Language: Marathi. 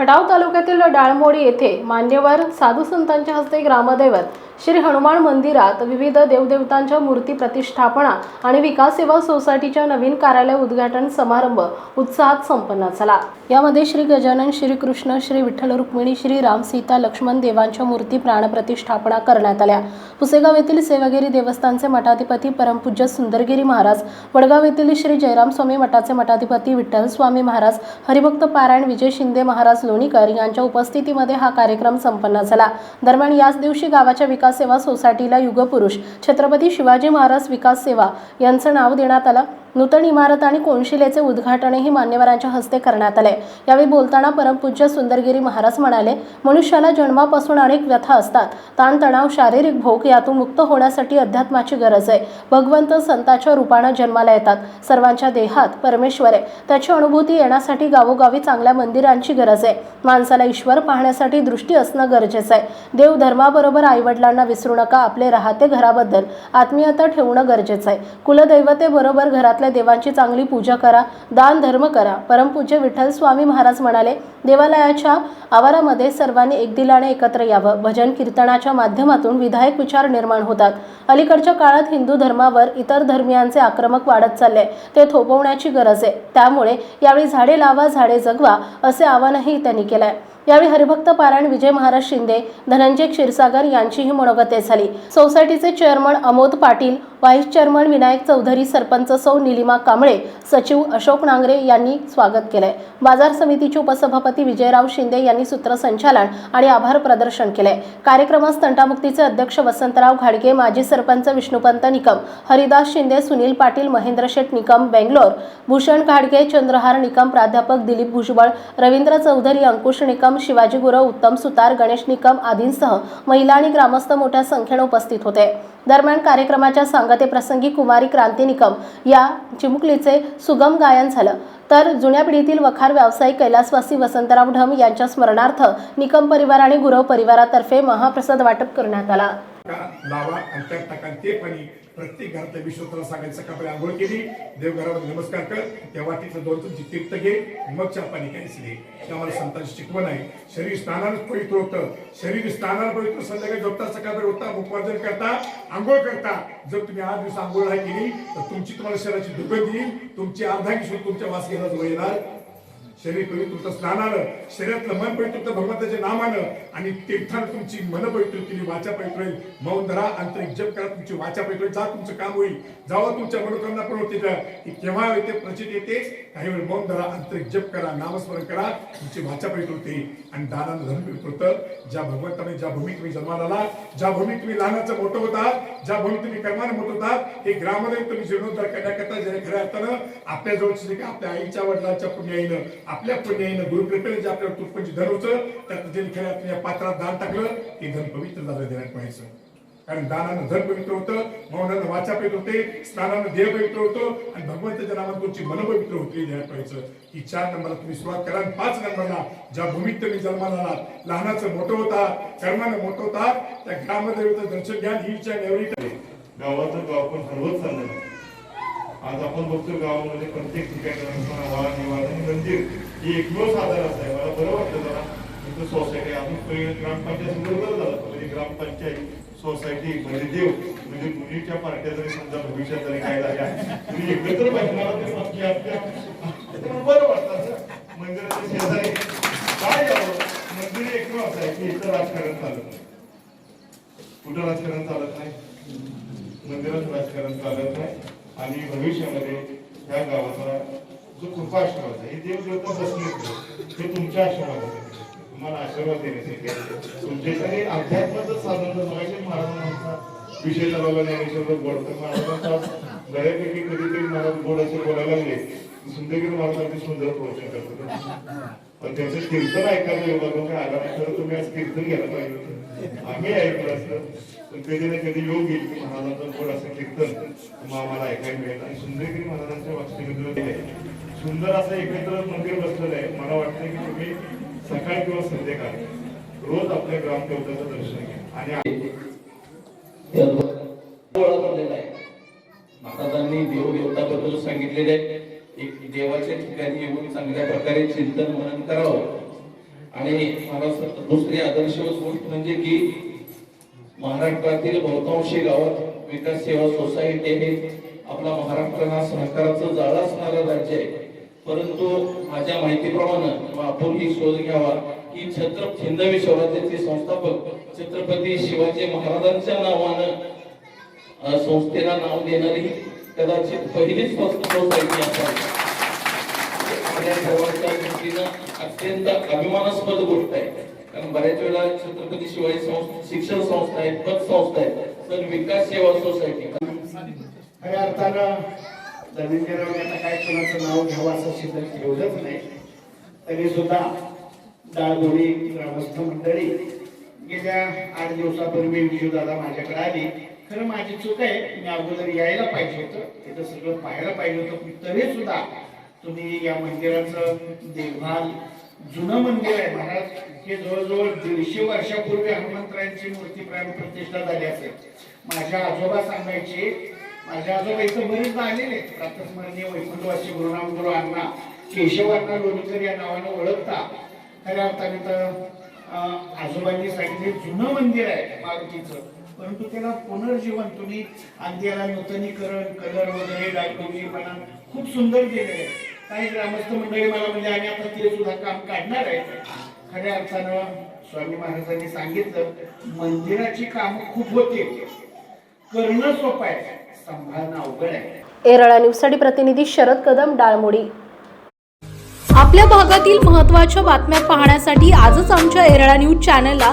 Khatav तालुक्यातील डाळमोडी येथे मान्यवर साधू संतांच्या हस्ते ग्रामदैवत श्री हनुमान मंदिरात विविध देवदेवतांच्या मूर्ती प्रतिष्ठापना आणि विकास सेवा सोसायटीच्या नवीन कार्यालय उद्घाटन समारंभ उत्साहात संपन्न झाला. यामध्ये श्री गजानन श्री कृष्ण श्री विठ्ठल रुक्मिणी श्री राम सीता लक्ष्मण देवांच्या मूर्ती प्राणप्रतिष्ठापना करण्यात आल्या. पुसेगाव येथील सेवागिरी देवस्थानचे मठाधिपती परमपूज्य सुंदरगिरी महाराज वडगाव येथील श्री जयराम स्वामी मठाचे मठाधिपती विठ्ठल स्वामी महाराज हरिभक्त पारायण विजय शिंदे महाराज लोणीकर यांच्या उपस्थितीमध्ये हा कार्यक्रम संपन्न झाला. दरम्यान याच दिवशी गावाच्या विकास सेवा सोसायटीला युगपुरुष छत्रपती शिवाजी महाराज विकास सेवा यांचं नाव देण्यात आलं. नूतन इमारत आणि कोनशिलेचे उद्घाटनही मान्यवरांच्या हस्ते करण्यात आले. यावेळी बोलताना परमपूज्य सुंदरगिरी महाराज म्हणाले मनुष्याला जन्मापासून अनेक व्यथा असतात. ताणतणाव शारीरिक भोग यातून मुक्त होण्यासाठी अध्यात्माची गरज आहे. भगवंत संताच्या रूपानं जन्माला येतात. सर्वांच्या देहात परमेश्वर आहे. त्याची अनुभूती येण्यासाठी गावोगावी चांगल्या मंदिरांची गरज आहे. माणसाला ईश्वर पाहण्यासाठी दृष्टी असणं गरजेचं आहे. देव धर्माबरोबर आईवडिलांना विसरू नका. आपले राहते घराबद्दल. आत्मीयता ठेवणं गरजेचं आहे. कुलदैवतेबरोबर घरात घरातल्या देवांची चांगली पूजा करा दान धर्म करा. परमपूज्य विठ्ठल स्वामी महाराज म्हणाले देवालयाच्या आवारामध्ये सर्वांनी एकदिलाने एकत्र यावं. भजन कीर्तनाच्या माध्यमातून विधायक विचार निर्माण होतात. अलीकडच्या काळात हिंदू धर्मावर इतर धर्मियांचे आक्रमक वाढत चालले. ते थोपवण्याची गरज आहे. त्यामुळे यावेळी झाडे लावा झाडे जगवा असे आवाहनही त्यांनी केलं आहे यावेळी हरिभक्त पारायण विजय महाराज शिंदे धनंजय क्षीरसागर यांचीही मनोगते झाली. सोसायटीचे chairman Amod Patil vice chairman Vinayak Chaudhari sarpanch सौ निलिमा कांबळे सचिव अशोक नांगरे यांनी स्वागत केलंय. बाजार समितीचे उपसभापती विजयराव शिंदे यांनी सूत्रसंचालन आणि आभार प्रदर्शन केले कार्यक्रमास तंटामुक्तीचे अध्यक्ष वसंतराव घाडगे माजी सरपंच विष्णुपंत निकम हरिदास शिंदे सुनील पाटील महेंद्र शेठ निकम बेंगलोर भूषण घाडगे चंद्रहार निकम प्राध्यापक दिलीप भुजबळ रवींद्र चौधरी अंकुश निकम शिवाजी गुरव उत्तम सुतार गणेश निकम आदींसह महिला आणि ग्रामस्थ मोठ्या संख्येने उपस्थित होते. दरम्यान कार्यक्रमाच्या सांगतेप्रसंगी कुमारी क्रांती निकम या चिमुकलीचे सुगम गायन झालं. तर जुन्या पिढीतील वखार व्यावसायिक कैलासवासी वसंतराव ढम यांच्या स्मरणार्थ निकम परिवार आणि गुरव परिवारातर्फे महाप्रसाद वाटप करण्यात आला. का लावा आणि त्यात टाका ते पाणी. प्रत्येक घरातल्या विश्वतला सांगायचं सकाळी आंघोळ केली देवघरामध्ये नमस्कार कर तेव्हा वाटीतलं दोन तुमची तीर्थ घे मग चहा पाणी काहीच घे त्यामुळे संतांची शिकवण आहे. शरीर स्नानानच पवित्र होतं. शरीर स्नानाला पवित्र संध्याकाळी झोपता सकाळी होता उपवार्जन करता आंघोळ करता. जर तुम्ही आठ दिवस आंघोळ नाही केली तर तुमची तुम्हाला शरीराची दुर्गंधी येईल तुमची अर्धा तुमच्या वास घेण्याजवळ येणार. शरीर पवित्र होतं स्नानानं शरीरातलं मन पवित्र होतं भगवंताच्या नामानं आणि तीर्थानं तुमची मन पवित्र केली वाचा पवित्र होईल. मौन धरा आंतरिक जप करा तुमची वाचा पवित्र जा तुमचं काम होईल. जावं तुमच्या मनोकामना पण होते की केव्हा येते प्रचित येते काही वेळ मौन धरा आंतरिक जप करा नामस्मरण करा तुमची वाचा पवित्र होते. आणि दानानं धन पवित्र होतं. ज्या भगवंताने ज्या भूमीत तुम्ही जन्माला आला ज्या भूमीत तुम्ही लहानाचं मोठं होतात ज्या भूमीत तुम्ही कर्मानं मोठं होतात हे ग्रामदेव तुम्ही जीर्णोद्धार करण्याकरता ज्याने खऱ्या अर्थानं आपल्या जवळचे आपल्या आईच्या वडिलांच्या पुण्याईनं आपल्या पुण्याईनं गुरुकृपेने जे आपल्याला तुटपंची धन होतं त्यात ज्यांनी खऱ्या या पात्रात दान टाकलं ते धन पवित्र झालं देण्यात पाहिजे कारण दानानं धन पवित्र होतं मौनानं वाचा पवित्र होते स्नानानं देह पवित्र होतो आणि भगवंताच्या नावात तुमची मन पवित्र होती देण्यात पाहिजे की चार नंबरला तुम्ही सुरुवात करा आणि पाच नंबरला ज्या भूमीत तुम्ही जन्माला आलात लहानाचं मोठं होता कर्मानं मोठं होता त्या ग्रामदेवीचं दर्शन घ्या ही इच्छा एवढी गावाचं गाव पण हरवत चाललंय आज आपण बघतो गावामध्ये प्रत्येक ठिकाणी रस्ता, वाहन निवारण आणि मंदिर ही एकमेव साधन असं आहे. मला बरं वाटतं जरा. इथं सोसायटी अजून ग्रामपंचायत बरोबर झालं. पहिले ग्रामपंचायत सोसायटी म्हणजे देव. म्हणजे मुलीच्या पार्ट्या जरी समजा भविष्यात जरी काय झाल्या तुम्ही एकत्र पाहिजे मला ते नक्की आपल्या बरं वाटतं असं मंदिराच्या शेजारी. काय मंदिर एकमेव असं आहे की इथं राजकारण चालत नाही कुठं राजकारण चालत नाही? मंदिरात राजकारण चालत नाही. आणि भविष्यामध्ये या गावाचा जो कृपा आशीर्वाद आहे हे देव देवता बसले हे तुमच्या आशीर्वाद तुम्हाला आशीर्वाद देण्यासाठी तुमच्या तुमच्याकडे अध्यात्माचं साधन बघायचे महाराजांचा विषय चालवला ज्ञानेश्वर गोड तर महाराजांचा बऱ्यापैकी कधीतरी महाराज गोड असे बोलायला लागले. सुंदरगिरी महाराज सुंदर प्रवचन करतात पण त्यांचं कीर्तन ऐकायला योगा काय आला खरं तर तुम्ही आज कीर्तन घ्यायला पाहिजे होतं. आम्ही ऐकलं असतं पण कधी ना कधी योग येईल की महाराजांचं गोड असं कीर्तन मग आम्हाला ऐकायला मिळेल. आणि सुंदरगिरी महाराजांच्या वास्तविक सुंदर असं एकत्र मंदिर बसलेलं आहे. मला वाटतं की तुम्ही सकाळ किंवा संध्याकाळ रोज आपल्या ग्रामदेवताचं दर्शन घ्या. आणि गोळा आहे. महाराजांनी देवदेवताबद्दल सांगितलेले आहे. एक देवाच्या ठिकाणी येऊन चांगल्या प्रकारे चिंतन मनन करावं. आणि मला दुसरी आदर्श गोष्ट म्हणजे की महाराष्ट्रातील बहुतांशी गावात विकास सेवा सोसायटी हे आपला महाराष्ट्र हा सहकाराचं जाळं असणारं राज्य आहे. परंतु माझ्या माहितीप्रमाणे आपण ही शोध घ्यावा की छत्रपती हिंदवी स्वराज्याचे संस्थापक छत्रपती शिवाजी महाराजांच्या नावानं संस्थेला नाव देणारी कदाचित पहिलीच सोसायटी असावी. आपल्या सर्वांच्या दृष्टीनं अत्यंत अभिमानास्पद गोष्ट आहे. कारण बऱ्याच वेळा छत्रपती शिवाजी शिक्षण संस्था आहेत पतसंस्था आहेत तर विकास सेवा सोसायटी. खऱ्या अर्थानं धनंजयराव यांना काय कोणाचं नाव घ्यावं असं शिल्लक ठेवलंच नाही. तरी सुद्धा दाळगोडी ग्रामस्थ मंडळी गेल्या आठ दिवसापूर्वी विजूदादा माझ्याकडे आली. खरं माझी चूक आहे मी अगोदर यायला पाहिजे होतं तिथं सगळं पाहायला पाहिजे होतं पण तरी सुद्धा तुम्ही या मंदिराचं देखभाल जुनं मंदिर आहे महाराज हे जवळजवळ दीडशे वर्षापूर्वी हनुमंतरायांची मूर्ती प्राण प्रतिष्ठा झाली असेल. माझ्या आजोबा सांगायचे माझ्या आजोबा इथं बरेच आलेले आहेत. प्रातस्मरणीय वैकुंठवासी गुरुनाम गुरु अण्णा केशवांना लोणीकर या नावानं ओळखता. खऱ्या अर्थाने तर आजोबांनी सांगितले जुनं मंदिर आहे मारुतीचं परंतु त्याला पुनर्जीवन तुम्ही अगदी याला नूतनीकरण कलर वगैरे डायटोजीपणा खूप सुंदर केलेलं आहे. काही ग्रामस्थ मंडळी मला म्हणजे आम्ही आता ते सुद्धा काम काढणार आहे. खऱ्या अर्थानं स्वामी महाराजांनी सांगितलं मंदिराची कामं खूप होते. करणं सोपं आहे सांभाळणं अवघड आहे. एरळा न्यूजसाठी प्रतिनिधी शरद कदम डाळमोडी. आपल्या भागातील महत्त्वाच्या बातम्या पाहण्यासाठी आजच आमच्या एरळा न्यूज चॅनलला